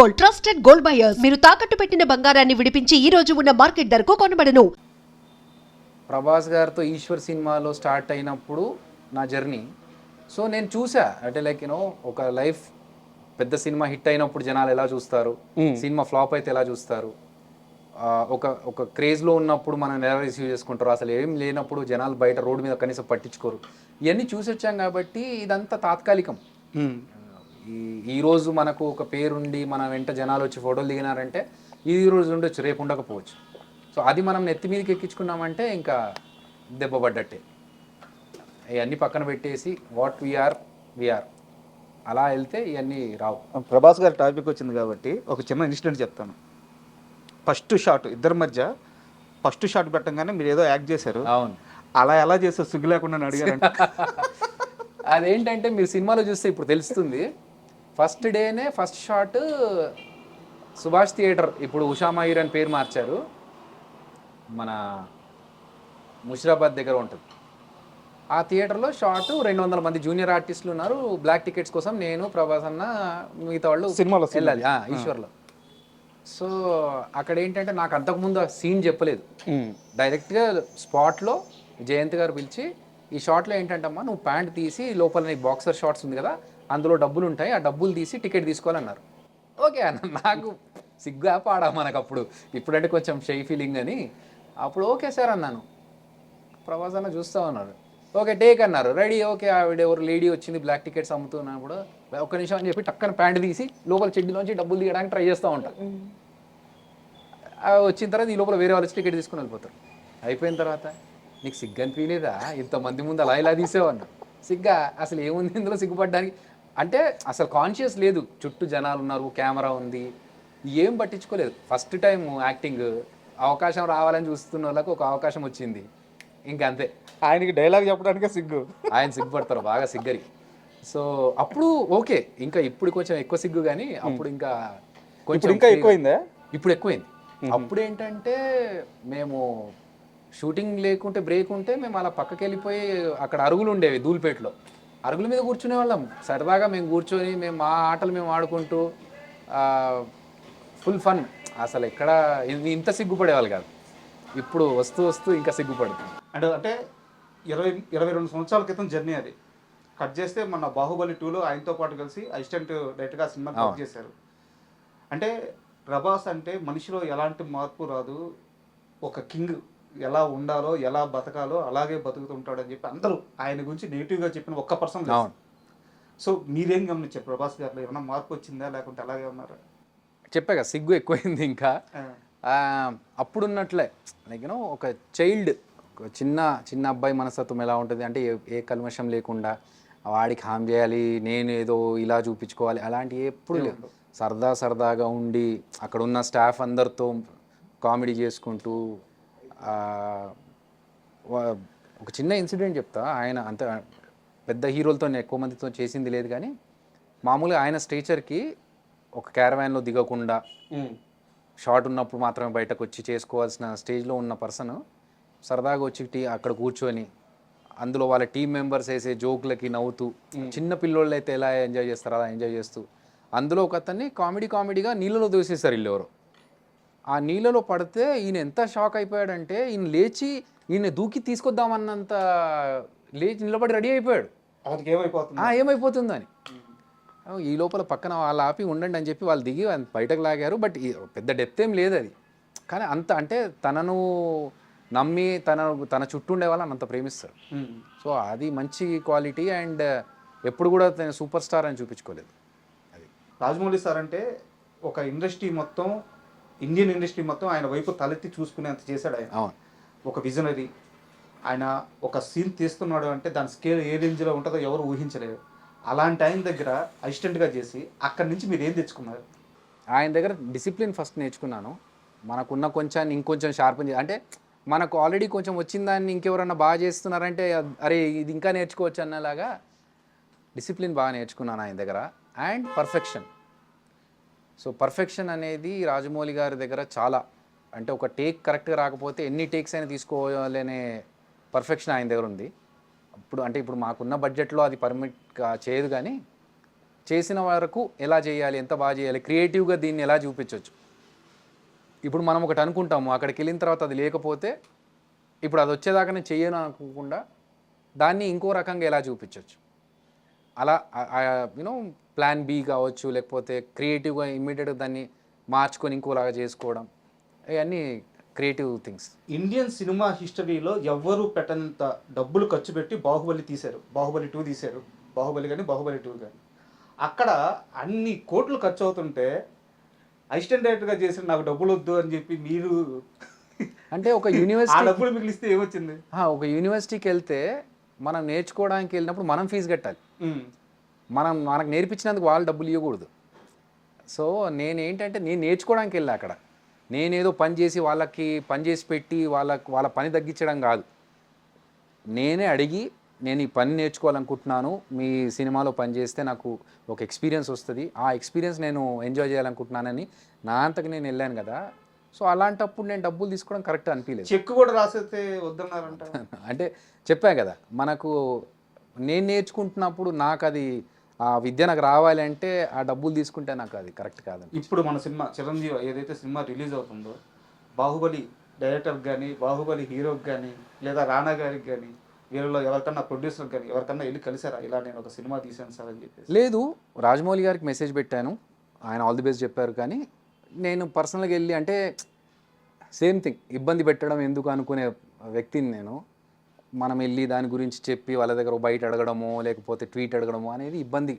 Gold trusted gold buyers. మీరు తాకట్టు పెట్టిన బంగారాన్ని విడిపించి ఈ రోజు ఉన్న మార్కెట్ ధరకు కొనబడను. ప్రభాస్ గారితో ఈశ్వర్ సినిమాలో స్టార్ట్ అయినప్పుడు నా జర్నీ. సో నేను చూసా. అంటే లైక్ యూనో ఒక లైఫ్ పెద్ద సినిమా హిట్ అయినప్పుడు జనాలు ఎలా చూస్తారు? సినిమా ఫ్లాప్ అయితే ఎలా చూస్తారు? ఆ, ఒక ఒక క్రేజ్లో ఉన్నప్పుడు మనం ఎలా రిసీవ్ చేసుకుంటారు? అసలు ఏం లేనప్పుడు జనాలు బయట రోడ్డు మీద కనీసం పట్టించుకోరు. ఇవన్నీ చూసి వచ్చాం కాబట్టి ఇదంతా తాత్కాలికం. ఈ ఈ రోజు మనకు ఒక పేరుండి మన వెంట జనాలు వచ్చి ఫోటోలు దిగినారంటే ఈ రోజు ఉండొచ్చు రేపు ఉండకపోవచ్చు. సో అది మనం నెత్తి మీదకి ఎక్కించుకున్నామంటే ఇంకా దెబ్బ పడ్డట్టే. ఇవన్నీ పక్కన పెట్టేసి వాట్ వీఆర్ వీఆర్ అలా వెళ్తే ఇవన్నీ రావు. ప్రభాస్ గారి టాపిక్ వచ్చింది కాబట్టి ఒక చిన్న ఇన్సిడెంట్ చెప్తాను. ఫస్ట్ షాట్ ఇద్దరి మధ్య ఫస్ట్ షాట్ పెట్టంగానే మీరు ఏదో యాక్ట్ చేశారు. అవును. అలా ఎలా చేస్తే సిగ్గు లేకుండా అని అడిగారంటే. అదేంటంటే మీరు సినిమాలో చూస్తే ఇప్పుడు తెలుస్తుంది. ఫస్ట్ డేనే ఫస్ట్ షాట్ సుభాష్ థియేటర్ ఇప్పుడు ఉషా మయూర్ అని పేరు మార్చారు. మన ముషిరాబాద్ దగ్గర ఉంటుంది. ఆ థియేటర్లో షాట్ రెండు వందల మంది జూనియర్ ఆర్టిస్టులు ఉన్నారు. బ్లాక్ టికెట్స్ కోసం నేను ప్రభాస్ అన్న మిగతా వాళ్ళు సినిమాలో వెళ్ళాలి. ఈశ్వర్లో. సో అక్కడ ఏంటంటే నాకు అంతకుముందు ఆ సీన్ చెప్పలేదు. డైరెక్ట్గా స్పాట్లో జయంత్ గారు పిలిచి ఈ షాట్లో ఏంటంటమ్మా నువ్వు ప్యాంట్ తీసి లోపల నీకు బాక్సర్ షార్ట్స్ ఉంది కదా అందులో డబ్బులు ఉంటాయి ఆ డబ్బులు తీసి టికెట్ తీసుకోవాలన్నారు. ఓకే అన్న నాకు సిగ్గా పాడా మనకు అప్పుడు ఇప్పుడంటే కొంచెం షై ఫీలింగ్ అని. అప్పుడు ఓకే సార్ అన్నాను. ప్రభాస్ అన్న చూస్తా ఉన్నారు. ఓకే టేక్ అన్నారు. రెడీ ఓకే ఆవిడ ఎవరు లేడీ వచ్చింది బ్లాక్ టికెట్స్ అమ్ముతున్నప్పుడు ఒక్క నిమిషం అని చెప్పి టక్కన ప్యాంట్ తీసి లోపల చెడ్డీలోంచి డబ్బులు తీయడానికి ట్రై చేస్తూ ఉంటా. ఆ వచ్చిన తర్వాత ఈ లోపల వేరే వాళ్ళు టికెట్ తీసుకుని వెళ్ళిపోతారు. అయిపోయిన తర్వాత నీకు సిగ్గు అనిపించలేదా? ఇంతమంది ముందు అలా ఇలా తీసేవన్నా సిగ్గా? అసలు ఏముంది ఇందులో సిగ్గుపడడానికి? అంటే అసలు కాన్షియస్ లేదు. చుట్టూ జనాలు ఉన్నారు కెమెరా ఉంది. ఏం పట్టించుకోలేదు. ఫస్ట్ టైం యాక్టింగ్ అవకాశం రావాలని చూస్తున్న వాళ్ళకి ఒక అవకాశం వచ్చింది. ఇంకా అంతే. ఆయనకి డైలాగ్ చెప్పడానికే సిగ్గు. ఆయన సిగ్గుపడతారు. బాగా సిగ్గరి. సో అప్పుడు ఓకే. ఇంకా ఇప్పుడు కొంచెం ఎక్కువ సిగ్గు కానీ అప్పుడు ఇంకా ఇప్పుడు ఇంకా ఎక్కువైందా? ఇప్పుడు ఎక్కువైంది. అప్పుడు ఏంటంటే మేము షూటింగ్ లేకుంటే బ్రేక్ ఉంటే మేము అలా పక్కకి వెళ్ళిపోయి అక్కడ అరుగులు ఉండేవి ధూల్పేటలో అరుగుల మీద కూర్చునే వాళ్ళం. సరదాగా మేము కూర్చొని మేము మా ఆటలు మేము ఆడుకుంటూ ఫుల్ ఫన్. అసలు ఎక్కడ ఇంత సిగ్గుపడేవాళ్ళు కాదు. ఇప్పుడు వస్తూ వస్తూ ఇంకా సిగ్గుపడుతుంది. అంటే అంటే ఇరవై ఇరవై రెండు సంవత్సరాల క్రితం జర్నీ అది. కట్ చేస్తే మన బాహుబలి టూలో ఆయనతో పాటు కలిసి అసిస్టెంట్ డైరెక్ట్గా సినిమా కట్ చేశారు. అంటే ప్రభాస్ అంటే మనిషిలో ఎలాంటి మార్పు రాదు. ఒక కింగ్. ఎలా ఉండాలో ఎలా బతకాలో అలాగే బతుకుతుంటాడు అని చెప్పి అందరూ ఆయన గురించి నెగిటివ్గా చెప్పిన ఒక్క పర్సన్. సో మీరేం గమనించారు? ప్రభాస్ గారిలో ఏమైనా మార్పు వచ్చిందా? లేకుంటే అలాగే ఉన్నారా? చెప్పాక సిగ్గు ఎక్కువైంది ఇంకా. అప్పుడున్నట్లే. లైక్ యూనో ఒక చైల్డ్ ఒక చిన్న చిన్న అబ్బాయి మనస్తత్వం ఎలా ఉంటుంది? అంటే ఏ ఏ కల్మషం లేకుండా వాడికి హామ్ చేయాలి నేను ఏదో ఇలా చూపించుకోవాలి అలాంటివి ఎప్పుడు లేదు. సరదా సరదాగా ఉండి అక్కడ ఉన్న స్టాఫ్ అందరితో కామెడీ చేసుకుంటూ ఒక చిన్న ఇన్సిడెంట్ చెప్తా. ఆయన అంత పెద్ద హీరోలతో ఎక్కువ మందితో చేసింది లేదు కానీ మామూలుగా ఆయన స్టేచర్కి ఒక క్యారవాన్లో దిగకుండా షార్ట్ ఉన్నప్పుడు మాత్రమే బయటకు వచ్చి చేసుకోవాల్సిన స్టేజ్లో ఉన్న పర్సన్ సరదాగా వచ్చి టీ అక్కడ కూర్చొని అందులో వాళ్ళ టీం మెంబర్స్ వేసే జోకులకి నవ్వుతూ చిన్న పిల్లోళ్ళు అయితే ఎలా ఎంజాయ్ చేస్తారో అలా ఎంజాయ్ చేస్తూ అందులో ఒక అతన్ని కామెడీ కామెడీగా నీళ్ళలో దూసేస్తారు వీళ్ళు ఎవరు ఆ నీళ్ళలో పడితే ఈయన ఎంత షాక్ అయిపోయాడంటే ఈయన లేచి ఈయన దూకి తీసుకొద్దామన్నంత లేచి నిలబడి రెడీ అయిపోయాడు. ఏమైపోతుంది ఆ, ఈ లోపల పక్కన వాళ్ళు ఆపి ఉండండి అని చెప్పి వాళ్ళు దిగి బయటకు లాగారు. బట్ పెద్ద డెప్త్ ఏం లేదు అది కానీ అంత అంటే తనను నమ్మి తన తన చుట్టూ ఉండే వాళ్ళని అంత ప్రేమిస్తారు. సో అది మంచి క్వాలిటీ అండ్ ఎప్పుడు కూడా తను సూపర్ స్టార్ అని చూపించుకోలేదు. అది. రాజమౌళి సార్ అంటే ఒక ఇండస్ట్రీ మొత్తం ఇండియన్ ఇండస్ట్రీ మొత్తం ఆయన వైపు తలెత్తి చూసుకునేంత చేశాడు ఆయన. అవును. ఒక విజనరీ. ఆయన ఒక సీన్ తీస్తున్నాడు అంటే దాని స్కేల్ ఏ రేంజ్లో ఉంటుందో ఎవరు ఊహించలేరు అలాంటి ఆయన దగ్గర అసిస్టెంట్గా చేసి అక్కడి నుంచి మీరు ఏం తెచ్చుకున్నారు? ఆయన దగ్గర డిసిప్లిన్ ఫస్ట్ నేర్చుకున్నాను. మనకున్న కొంచెం ఇంకొంచెం షార్ప్ అంటే మనకు ఆల్రెడీ కొంచెం వచ్చిన దాన్ని ఇంకెవరన్నా బాగా చేస్తున్నారంటే అరే ఇది ఇంకా నేర్చుకోవచ్చు అన్నలాగా డిసిప్లిన్ బాగా నేర్చుకున్నాను ఆయన దగ్గర. And perfection. సో పర్ఫెక్షన్ అనేది రాజమౌళి గారి దగ్గర చాలా అంటే ఒక టేక్ కరెక్ట్గా రాకపోతే ఎన్ని టేక్స్ అయినా తీసుకోవాలనే పర్ఫెక్షన్ ఆయన దగ్గర ఉంది. ఇప్పుడు అంటే ఇప్పుడు మాకున్న బడ్జెట్లో అది పర్మిట్ చేయదు కానీ చేసిన వరకు ఎలా చేయాలి ఎంత బాగా చేయాలి క్రియేటివ్గా దీన్ని ఎలా చూపించవచ్చు ఇప్పుడు మనం ఒకటి అనుకుంటాము అక్కడికి వెళ్ళిన తర్వాత అది లేకపోతే ఇప్పుడు అది వచ్చేదాకా నేను చెయ్యను అనుకోకుండా దాన్ని ఇంకో రకంగా ఎలా చూపించవచ్చు అలా యూనో ప్లాన్ బి కావచ్చు లేకపోతే క్రియేటివ్గా ఇమ్మీడియట్గా దాన్ని మార్చుకొని ఇంకోలాగా చేసుకోవడం ఇవన్నీ క్రియేటివ్ థింగ్స్ ఇండియన్ సినిమా హిస్టరీలో ఎవ్వరూ పెట్టనంత డబ్బులు ఖర్చు పెట్టి బాహుబలి తీశారు. బాహుబలి టూ తీశారు. బాహుబలి కానీ బాహుబలి టూ కానీ అక్కడ అన్ని కోట్లు ఖర్చు అవుతుంటే అసిస్టెంట్ డైరెక్టర్గా చేసిన నాకు డబ్బులు వద్దు అని చెప్పి మీరు అంటే ఒక యూనివర్సిటీ డబ్బులు మిగిలిస్తే ఏమొచ్చింది? ఒక యూనివర్సిటీకి వెళ్తే మనం నేర్చుకోవడానికి వెళ్ళినప్పుడు మనం ఫీజు కట్టాలి. మనం మనకు నేర్పించినందుకు వాళ్ళు డబ్బులు ఇవ్వకూడదు. సో నేనేంటంటే నేను నేర్చుకోవడానికి వెళ్ళా అక్కడ. నేనేదో పని చేసి వాళ్ళకి పని చేసి పెట్టి వాళ్ళకి వాళ్ళ పని తగ్గించడం కాదు. నేనే అడిగి నేను ఈ పని నేర్చుకోవాలనుకుంటున్నాను. మీ సినిమాలో పని చేస్తే నాకు ఒక ఎక్స్పీరియన్స్ వస్తుంది. ఆ ఎక్స్పీరియన్స్ నేను ఎంజాయ్ చేయాలనుకుంటున్నానని నా అంతకు నేను వెళ్ళాను కదా. సో అలాంటప్పుడు నేను డబ్బులు తీసుకోవడం కరెక్ట్ అనిపించలేదు చెక్ కూడా రాసేస్తే వద్దన్నారంట. అంటే చెప్పా కదా మనకు నేను నేర్చుకుంటున్నప్పుడు నాకు అది ఆ విద్య నాకు రావాలి అంటే ఆ డబ్బులు తీసుకుంటే నాకు అది కరెక్ట్ కాదండి ఇప్పుడు మన సినిమా చిరంజీవి ఏదైతే సినిమా రిలీజ్ అవుతుందో బాహుబలి డైరెక్టర్కి కానీ బాహుబలి హీరోకి కానీ లేదా రానా గారికి కానీ వీళ్ళలో ఎవరికన్నా ప్రొడ్యూసర్కి కానీ ఎవరికన్నా వెళ్ళి కలిసారా? ఇలా నేను ఒక సినిమా తీశాను సార్ అని చెప్పేసి. లేదు రాజమౌళి గారికి మెసేజ్ పెట్టాను. ఆయన ఆల్ ది బెస్ట్ చెప్పారు కానీ నేను పర్సనల్గా వెళ్ళి అంటే సేమ్ థింగ్ ఇబ్బంది పెట్టడం ఎందుకు అనుకునే వ్యక్తిని నేను. మనం వెళ్ళి దాని గురించి చెప్పి వాళ్ళ దగ్గర బయట అడగడమో లేకపోతే ట్వీట్ అడగడమో అనేది ఇబ్బంది.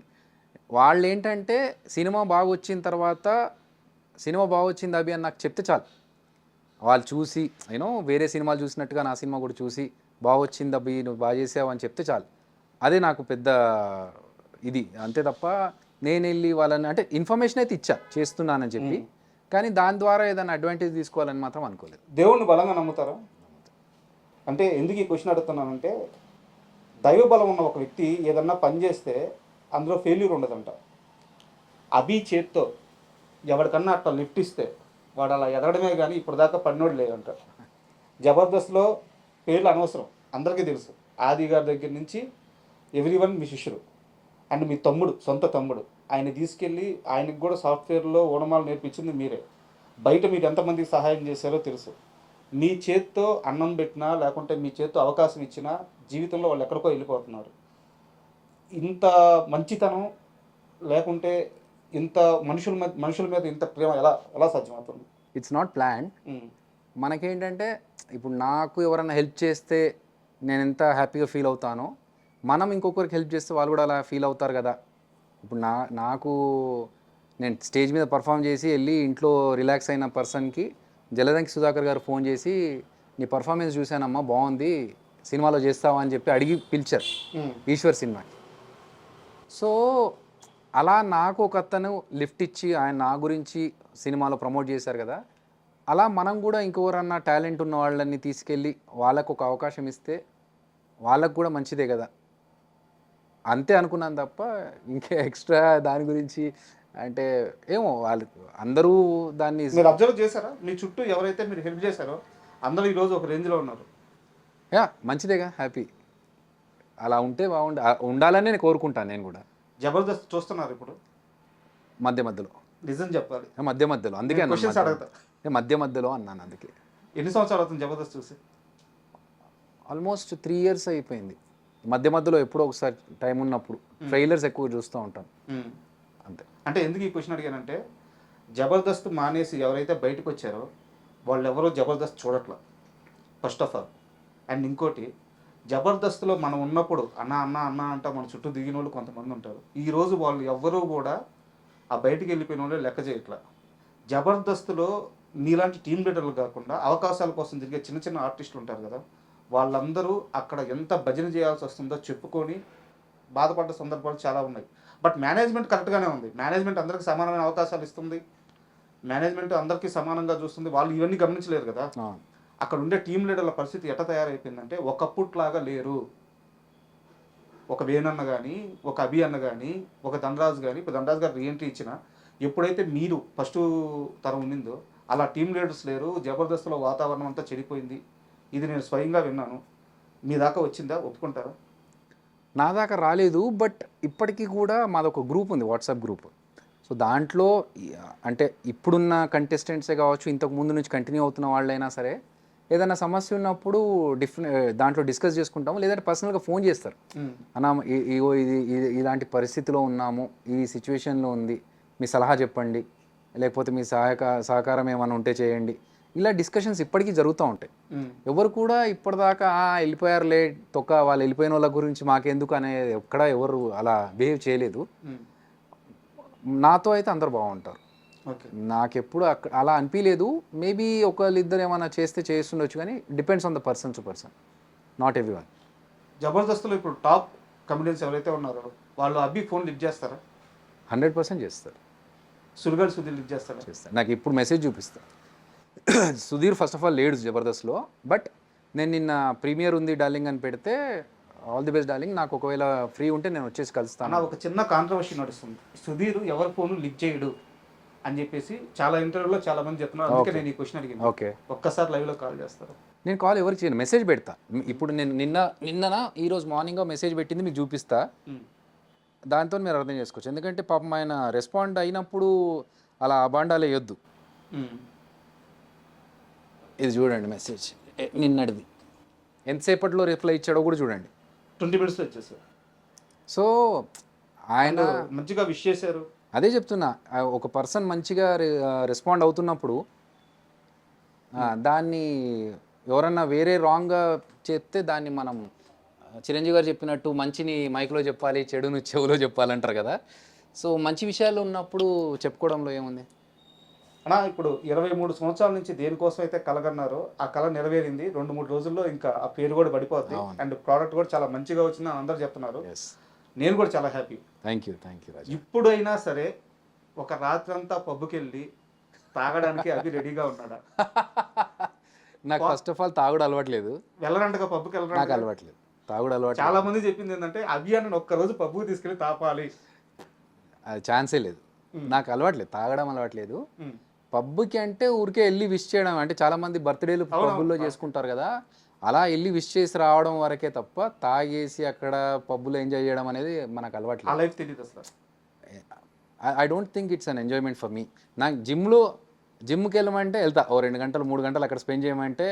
వాళ్ళు ఏంటంటే సినిమా బాగా వచ్చిన తర్వాత సినిమా బాగా వచ్చింది అభి అని నాకు చెప్తే చాలు. వాళ్ళు చూసి యూనో వేరే సినిమాలు చూసినట్టుగా నా సినిమా కూడా చూసి బాగా వచ్చింది అభి నువ్వు బాగా చేసావు అని చెప్తే చాలు. అదే నాకు పెద్ద ఇది. అంతే తప్ప నేను వెళ్ళి వాళ్ళని అంటే ఇన్ఫర్మేషన్ అయితే ఇచ్చా చేస్తున్నానని చెప్పి. కానీ దాని ద్వారా ఏదైనా అడ్వాంటేజ్ తీసుకోవాలని మాత్రం అనుకోలేదు. దేవుణ్ణి బలంగా నమ్ముతారా? అంటే ఎందుకు ఈ క్వశ్చన్ అడుగుతున్నానంటే దైవ బలం ఉన్న ఒక వ్యక్తి ఏదన్నా పని చేస్తే అందులో ఫెయిల్యూర్ ఉండదంట. అభి చేత్తో ఎవరికన్నా అట్లా లిఫ్ట్ ఇస్తే వాడు అలా ఎదగడమే కానీ ఇప్పుడు దాకా పడినోడు లేదంట జబర్దస్త్లో పేర్లు అనవసరం అందరికీ తెలుసు. ఆది గారి దగ్గర నుంచి ఎవ్రీ వన్ మీ శిష్యుడు. అండ్ మీ తమ్ముడు సొంత తమ్ముడు. ఆయన తీసుకెళ్ళి ఆయనకు కూడా సాఫ్ట్వేర్లో ఓనమాలు నేర్పించింది మీరే. బయట మీరు ఎంతమందికి సహాయం చేశారో తెలుసు. మీ చేత్తో అన్నం పెట్టినా లేకుంటే మీ చేత్తో అవకాశం ఇచ్చినా జీవితంలో వాళ్ళు ఎక్కడికో వెళ్ళిపోతున్నారు. ఇంత మంచితనం లేకుంటే ఇంత మనుషుల మీద మనుషుల మీద ఇంత ప్రేమ ఎలా ఎలా సాధ్యమవుతుంది? It's not plan. మనకేంటంటే ఇప్పుడు నాకు ఎవరైనా హెల్ప్ చేస్తే నేను ఎంత హ్యాపీగా ఫీల్ అవుతానో మనం ఇంకొకరికి హెల్ప్ చేస్తే వాళ్ళు కూడా అలా ఫీల్ అవుతారు కదా. ఇప్పుడు నా నాకు నేను స్టేజ్ మీద పర్ఫామ్ చేసి వెళ్ళి ఇంట్లో రిలాక్స్ అయిన పర్సన్కి జలదంకి సుధాకర్ గారు ఫోన్ చేసి నీ పర్ఫార్మెన్స్ చూశానమ్మా బాగుంది సినిమాలో చేస్తావా? అని చెప్పి అడిగి పిలిచారు. ఈశ్వర్ సినిమాకి సో అలా నాకు ఒక అతను లిఫ్ట్ ఇచ్చి ఆయన నా గురించి సినిమాలో ప్రమోట్ చేశారు కదా అలా మనం కూడా ఇంకెవరన్నా టాలెంట్ ఉన్న వాళ్ళని తీసుకెళ్ళి వాళ్ళకు ఒక అవకాశం ఇస్తే వాళ్ళకు కూడా మంచిదే కదా. అంతే అనుకున్నాను తప్ప ఇంకా ఎక్స్ట్రా దాని గురించి అంటే ఏమో వాళ్ళు అందరూ దాన్ని మీరు అబ్జర్వ్ చేశారా? మీ చుట్టూ ఎవరైతే మీరు హెల్ప్ చేశారో అందరూ ఈరోజు ఒక రేంజ్లో ఉన్నారు. యా మంచిదేగా హ్యాపీ. అలా ఉంటే బాగుండ ఉండాలని నేను కోరుకుంటాను నేను కూడా. జబర్దస్త్ చూస్తున్నారు ఇప్పుడు? మధ్య మధ్యలో. నిజం చెప్పాలి. మధ్య మధ్యలో అందుకే మధ్య- అడుగుతా. మధ్య మధ్యలో అన్నాను అందుకే. ఎన్ని సంవత్సరాలు అవుతుంది జబర్దస్త్ చూసి? ఆల్మోస్ట్ త్రీ ఇయర్స్ అయిపోయింది. మధ్య మధ్యలో ఎప్పుడో ఒకసారి టైం ఉన్నప్పుడు ట్రైలర్స్ ఎక్కువ చూస్తూ ఉంటాను. అంతే. అంటే ఎందుకు ఈ క్వశ్చన్ అడిగానంటే జబర్దస్త్ మానేసి ఎవరైతే బయటకు వచ్చారో వాళ్ళు ఎవరో జబర్దస్త్ చూడట్ల. ఫస్ట్ ఆఫ్ ఆల్ అండ్ ఇంకోటి జబర్దస్త్లో మనం ఉన్నప్పుడు అన్న అన్న అన్న అంట మన చుట్టూ దిగిన వాళ్ళు కొంతమంది ఉంటారు. ఈ రోజు వాళ్ళు ఎవ్వరూ కూడా ఆ బయటికి వెళ్ళిపోయిన వాళ్ళు లెక్క చేయట్ల. జబర్దస్త్లో నీలాంటి టీం లీడర్లు కాకుండా అవకాశాల కోసం తిరిగే చిన్న చిన్న ఆర్టిస్టులు ఉంటారు కదా వాళ్ళందరూ అక్కడ ఎంత భజన చేయాల్సి వస్తుందో చెప్పుకొని బాధపడ్డ సందర్భాలు చాలా ఉన్నాయి. బట్ మేనేజ్మెంట్ కరెక్ట్గానే ఉంది. మేనేజ్మెంట్ అందరికీ సమానమైన అవకాశాలు ఇస్తుంది. మేనేజ్మెంట్ అందరికీ సమానంగా చూస్తుంది. వాళ్ళు ఇవన్నీ గమనించలేరు కదా. అక్కడ ఉండే టీం లీడర్ల పరిస్థితి ఎట్లా తయారైపోయిందంటే ఒకప్పుట్లాగా లేరు. ఒక వేణన్న కానీ ఒక అభి అన్న కానీ ఒక ధనరాజు కానీ ఇప్పుడు ధనరాజు గారు రీఎంట్రీ ఇచ్చిన ఎప్పుడైతే మీరు ఫస్ట్ తరం ఉండిందో అలా టీం లీడర్స్ లేరు. జబర్దస్త్లో వాతావరణం అంతా చెడిపోయింది. ఇది నేను స్వయంగా విన్నాను. మీ దాకా వచ్చిందా? ఒప్పుకుంటారా? నా దాకా రాలేదు బట్ ఇప్పటికీ కూడా మాదొక గ్రూప్ ఉంది వాట్సాప్ గ్రూప్. సో దాంట్లో అంటే ఇప్పుడున్న కంటెస్టెంట్సే కావచ్చు ఇంతకు ముందు నుంచి కంటిన్యూ అవుతున్న వాళ్ళైనా సరే ఏదైనా సమస్య ఉన్నప్పుడు డిఫరెంట్ దాంట్లో డిస్కస్ చేసుకుంటాము లేదంటే పర్సనల్గా ఫోన్ చేస్తారు. అన్నా ఇగో ఇది ఇది ఇలాంటి పరిస్థితిలో ఉన్నాము ఈ సిచ్యువేషన్లో ఉంది మీ సలహా చెప్పండి లేకపోతే మీ సహాయక సహకారం ఏమైనా ఉంటే చేయండి ఇలా డిస్కషన్స్ ఇప్పటికీ జరుగుతూ ఉంటాయి. ఎవరు కూడా ఇప్పటిదాకా "ఆ, వెళ్ళిపోయారులే తొక్క వాళ్ళు వెళ్ళిపోయిన వాళ్ళ గురించి మాకెందుకు అనేది ఎక్కడ ఎవరు అలా బిహేవ్ చేయలేదు. నాతో అయితే అందరు బాగుంటారు. ఓకే. నాకెప్పుడు అలా అనిపించలేదు మేబీ ఒకళ్ళిద్దరు ఏమైనా చేస్తే చేస్తుండొచ్చు కానీ depends on the person to person not every one జబర్దస్త్లో ఇప్పుడు టాప్ కమెడియన్స్ ఎవరైతే ఉన్నారో వాళ్ళు అబ్బి ఫోన్ లిఫ్ట్ చేస్తారా? హండ్రెడ్ పర్సెంట్ చేస్తారు. సుల్గడ్ సుధీర్ లిఫ్ట్ చేస్తారా. చేస్తాను నాకు ఇప్పుడు మెసేజ్ చూపిస్తా సుధీర్ ఫస్ట్ ఆఫ్ ఆల్ లేడు జబర్దస్త్లో బట్ నేను నిన్న ప్రీమియర్ ఉంది డార్లింగ్ అని పెడితే ఆల్ ది బెస్ట్ డార్లింగ్ నాకు ఒకవేళ ఫ్రీ ఉంటే నేను వచ్చేసి కలుస్తాను. ఒక చిన్న కాంట్రవర్సీ నడుస్తుంది. సుధీర్ ఎవరి ఫోన్ లిఫ్ట్ చేయడు అని చెప్పేసి చాలా ఇంటర్వ్యూలో చాలా మంది చెప్తున్నారు. అందుకే. నేను ఈ క్వశ్చన్ అడిగింది. ఓకే ఒక్కసారి లైవ్లో కాల్ చేస్తారు. నేను కాల్ ఎవరికి చేయను మెసేజ్ పెడతా. ఇప్పుడు నేను నిన్న నిన్నన ఈరోజు మార్నింగ్ మెసేజ్ పెట్టింది మీకు చూపిస్తా. దాంతో మీరు అర్థం చేసుకోవచ్చు. ఎందుకంటే పాపం ఆయన రెస్పాండ్ అయినప్పుడు అలా అబాండాలు వేయొద్దు. ఇది చూడండి మెసేజ్ నిన్నటిది. ఎంతసేపట్లో రిప్లై ఇచ్చాడో కూడా చూడండి. ట్వంటీ మినిట్స్ వచ్చేసారు సో ఆయన మంచిగా విష్ చేశారు. అదే చెప్తున్నా ఒక పర్సన్ మంచిగా రెస్పాండ్ అవుతున్నప్పుడు ఆ, దాన్ని ఎవరన్నా వేరే రాంగ్గా చెప్తే దాన్ని మనం చిరంజీవి గారు చెప్పినట్టు మంచిని మైక్లో చెప్పాలి చెడును చెవులో చెప్పాలంటారు కదా. సో మంచి విషయాలు ఉన్నప్పుడు చెప్పుకోవడంలో ఏముంది? అన్నా ఇప్పుడు ఇరవై మూడు సంవత్సరాల నుంచి దేనికోసం అయితే కలగన్నారో ఆ కళ నెరవేరింది. రెండు మూడు రోజుల్లో ఇంకా ఆ పేరు కూడా పడిపోద్ది. అండ్ ప్రోడక్ట్ కూడా చాలా మంచిగా వచ్చిందని అందరూ చెప్తున్నారు. నేను కూడా చాలా happy thank you thank you ఇప్పుడైనా సరే ఒక రాత్రంతా పబ్కి వెళ్ళి తాగడానికి అవి రెడీగా ఉన్నాడా? నాకు ఫస్ట్ ఆఫ్ ఆల్ తాగుడు అలవాట్లేదు. వెళ్ళరంటగా పబ్కి నాకు వెళ్ళరంట అలవాట్లేదు తాగుడు అలవాటు చాలా మంది చెప్పింది ఏంటంటే అభియాన్ని ఒక్క రోజు పబ్కి తీసుకెళ్ళి తాపాలి. అది ఛాన్సే లేదు. నాకు అలవాట్లేదు తాగడం అలవాట్లేదు. పబ్కి అంటే ఊరికే వెళ్ళి విష్ చేయడం. అంటే చాలా మంది బర్త్డేలు పబ్బుల్లో చేసుకుంటారు కదా. అలా వెళ్ళి విష్ చేసి రావడం వరకే తప్ప తాగేసి అక్కడ పబ్బులో ఎంజాయ్ చేయడం అనేది మనకు ఆ అలవాట్లేదు లైఫ్ తెలియదు అసలు. I don't think it's an enjoyment for me. నాకు జిమ్లో జిమ్కి వెళ్ళమంటే వెళ్తా. ఓ రెండు గంటలు మూడు గంటలు అక్కడ స్పెండ్ చేయమంటే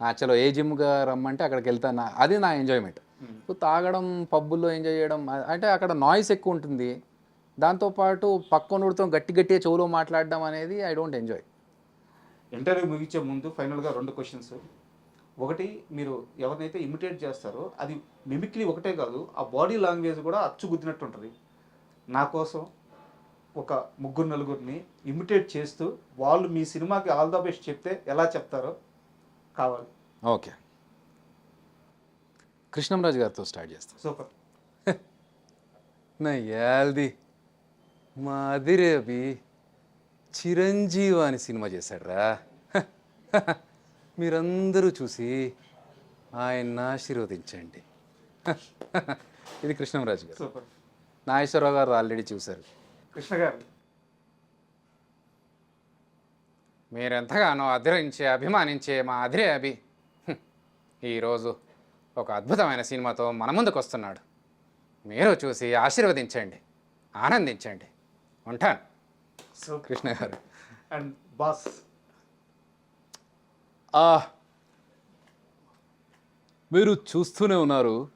"ఆ, చలో ఏ జిమ్గా రమ్మంటే అక్కడికి వెళ్తా. నా అది నా ఎంజాయ్మెంట్. తాగడం పబ్బుల్లో ఎంజాయ్ చేయడం అంటే అక్కడ నాయిస్ ఎక్కువ ఉంటుంది. దాంతోపాటు పక్కనుడితో గట్టి గట్టిగా చెవులో మాట్లాడడం అనేది ఐ డోంట్ ఎంజాయ్ ఇంటర్వ్యూ ముగించే ముందు ఫైనల్గా రెండు క్వశ్చన్స్ ఒకటి మీరు ఎవరినైతే ఇమిటేట్ చేస్తారో అది మిమిక్రీ ఒకటే కాదు ఆ బాడీ లాంగ్వేజ్ కూడా అచ్చు గుద్దినట్టు ఉంటుంది నా కోసం ఒక ముగ్గురు నలుగురిని ఇమిటేట్ చేస్తూ వాళ్ళు మీ సినిమాకి ఆల్ ద బెస్ట్ చెప్తే ఎలా చెప్తారో కావాలి. ఓకే కృష్ణంరాజు గారితో స్టార్ట్ చేస్తాం. సూపర్ నా మా అదిరేబి చిరంజీవి అని సినిమా చేశాడ్రా. మీరందరూ చూసి ఆయన్ని ఆశీర్వదించండి. ఇది కృష్ణంరాజు గారు. సూపర్. నాగేశ్వరరావు గారు ఆల్రెడీ చూశారు. కృష్ణ గారు. మీరెంతగానో అధిరించే అభిమానించే మా అధిరే అభి. ఈరోజు ఒక అద్భుతమైన సినిమాతో మన ముందుకు వస్తున్నాడు మీరు చూసి ఆశీర్వదించండి ఆనందించండి. ఉంటాను సూపర్. కృష్ణ గారు అండ్ బాస్. మీరు చూస్తూనే ఉన్నారు.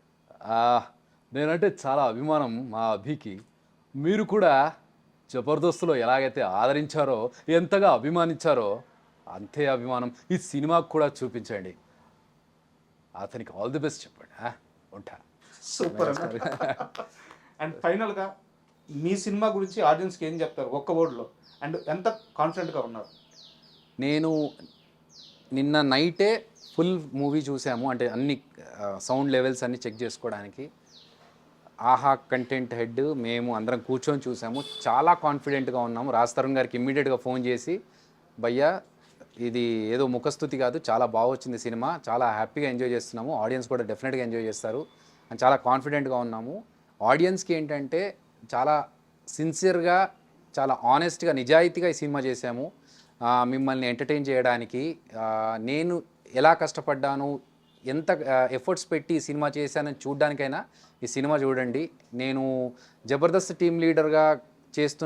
నేనంటే చాలా అభిమానం మా అభికి. మీరు కూడా జబర్దస్త్లో ఎలాగైతే ఆదరించారో ఎంతగా అభిమానించారో అంతే అభిమానం ఈ సినిమాకు కూడా చూపించండి. అతనికి ఆల్ ది బెస్ట్ చెప్పండి? ఉంటా. సూపర్ అండ్ ఫైనల్గా మీ సినిమా గురించి ఆడియన్స్కి ఏం చెప్తారు ఒక్క వర్డ్లో అండ్ ఎంత కాన్ఫిడెంట్గా ఉన్నారు? నేను నిన్న నైటే ఫుల్ మూవీ చూసాము. అంటే అన్ని సౌండ్ లెవెల్స్ అన్ని చెక్ చేసుకోవడానికి. ఆహా కంటెంట్ హెడ్ మేము అందరం కూర్చొని చూసాము. చాలా కాన్ఫిడెంట్గా ఉన్నాము. రాజ్ తరుణ్ గారికి ఇమ్మీడియట్గా ఫోన్ చేసి భయ్యా ఇది ఏదో ముఖస్థుతి కాదు చాలా బాగా వచ్చింది సినిమా. చాలా హ్యాపీగా ఎంజాయ్ చేస్తున్నాము. ఆడియన్స్ కూడా డెఫినెట్గా ఎంజాయ్ చేస్తారు. అని చాలా కాన్ఫిడెంట్గా ఉన్నాము. ఆడియన్స్కి ఏంటంటే చాలా సిన్సియర్గా చాలా ఆనెస్ట్గా నిజాయితీగా ఈ సినిమా చేశాము. మిమ్మల్ని ఎంటర్టైన్ చేయడానికి. నేను ఎలా కష్టపడ్డాను ఎంత ఎఫర్ట్స్ పెట్టి ఈ సినిమా చేశానని చూడడానికైనా ఈ సినిమా చూడండి. నేను జబర్దస్త్ టీం లీడర్గా చేస్తున్న